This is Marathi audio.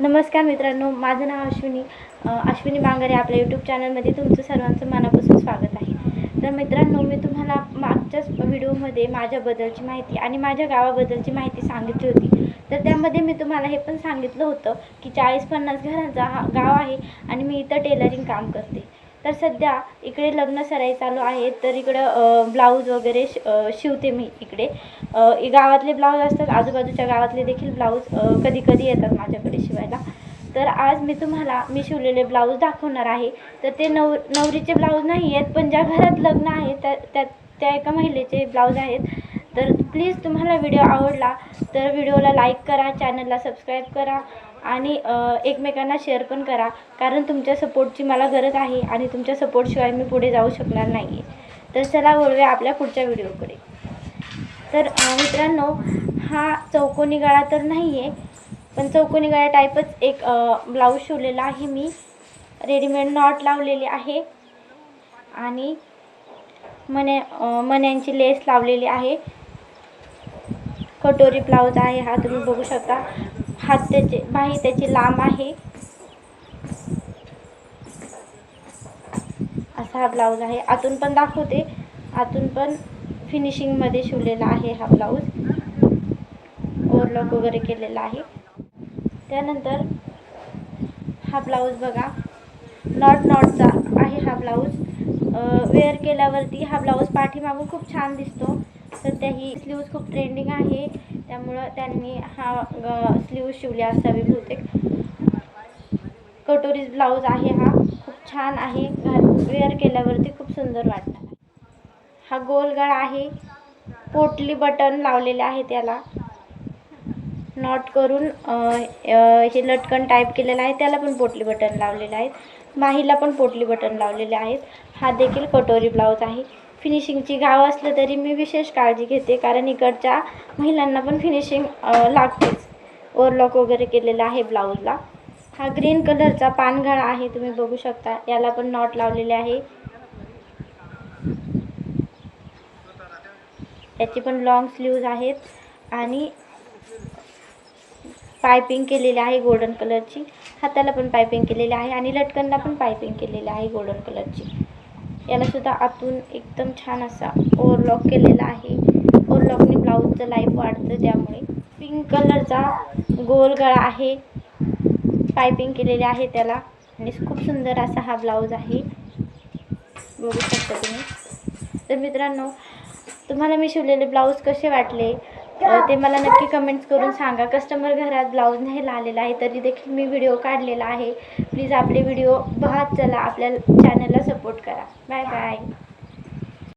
नमस्कार मित्रांनो माझं नाव अश्विनी. अश्विनी बांगरे आपल्या यूट्यूब चॅनलमध्ये तुमचं सर्वांचं मनापासून स्वागत आहे. तर मित्रांनो मी तुम्हाला मागच्याच व्हिडिओमध्ये माझ्याबद्दलची माहिती आणि माझ्या गावाबद्दलची माहिती सांगितली होती. तर त्यामध्ये मी तुम्हाला हे पण सांगितलं होतं की चाळीस पन्नास घरांचा हा गाव आहे आणि मी इथं टेलरिंग काम करते. तर सध्या इकडे लग्न सराई चालू आहे तर इकडं ब्लाऊज वगैरे श शिवते मी इकडे. गावातले ब्लाऊज असतात. आजूबाजूच्या गावातले देखील ब्लाऊज कधी कधी येतात माझ्याकडे शिवायला. तर आज मी तुम्हाला मी शिवलेले ब्लाऊज दाखवणार आहे. तर ते नव नवरीचे ब्लाऊज नाही आहेत पण ज्या घरात लग्न आहे त्या त्या त्या एका महिलेचे ब्लाऊज आहेत. तर प्लीज तुम्हाला व्हिडिओ आवडला तर व्हिडिओला लाईक करा चॅनलला सबस्क्राईब करा. आणि एकमेकांना शेअर पण करा. कारण तुमच्या सपोर्टची मला गरज आहे आणि तुमच्या सपोर्टशिवाय मी पुढे जाऊ शकणार नाही आहे तर चला वळूया आपल्या पुढच्या व्हिडिओकडे तर मित्रांनो हा चौकोनी गळा तर नाही आहे पण चौकोनी गळा टाईपच एक ब्लाऊज शिवलेला आहे मी. रेडीमेड नॉट लावलेले आहे. आणि मने मन्यांची मण्यांची लेस लावलेली आहे. कटोरी ब्लाऊज आहे हा तुम्ही बघू शकता. हात त्याचे बाही त्याची लांब आहे. असा हा ब्लाऊज आहे. आतून पण दाखवते. आतून पण फिनिशिंगमध्ये शिवलेला आहे हा ब्लाऊज ओव्हरलॉक वगैरे केलेला आहे. त्यानंतर हा ब्लाऊज बघा. नॉट नॉटचा आहे हा ब्लाऊज वेअर केल्यावरती हा ब्लाऊज पाठीमागून खूप छान दिसतो. सध्या ही स्लीव्ज खूप ट्रेंडिंग आहे. त्यामुळं त्यांनी हा स्लीव्ज शिवले असावी बहुतेक. कटोरीज ब्लाऊज आहे हा. खूप छान आहे. घाल वेअर केल्यावरती खूप सुंदर वाटणार हा गोलगळ आहे. पोटली बटन लावलेले आहे त्याला. नॉट करून हे लटकन टाईप केलेलं आहे. त्याला पण पोटली बटन लावलेले आहेत. माहीला पण पोटली बटन लावलेले आहेत. हा देखील कटोरी ब्लाऊज आहे. फिनिशिंगची गाव असलं तरी मी विशेष काळजी घेते कारण इकडच्या महिलांना पण फिनिशिंग लागतेच. ओरलॉक वगैरे केलेला आहे ब्लाऊजला. हा ग्रीन कलरचा पानगळा आहे तुम्ही बघू शकता. याला पण नॉट लावलेले आहे. याची पण लॉंग स्लीव्ज आहेत. आणि पायपिंग केलेली आहे गोल्डन कलरची हाताला पण पायपिंग केलेली आहे आणि लटकनला पण पायपिंग केलेली आहे गोल्डन कलरची यालासुद्धा आतून एकदम छान असा ओव्हरलॉक केलेला आहे. ओव्हरलॉकने ब्लाऊजचं लाईफ वाढतं त्यामुळे. पिंक कलरचा गोल गळा आहे. पायपिंग केलेली आहे त्याला. आणि खूप सुंदर असा हा ब्लाऊज आहे. बघू शकता तुम्ही. तर मित्रांनो तुम्हाला मी शिवलेले ब्लाऊज कसे वाटले? ते मला नक्की कमेंट्स करून सांगा. कस्टमर घरात ब्लाऊज नाही आलेला आहे तरी देखील मी व्हिडिओ काढलेला आहे. प्लीज आपले व्हिडिओ पाहत चला. आपल्या चॅनलला सपोर्ट करा. Bye bye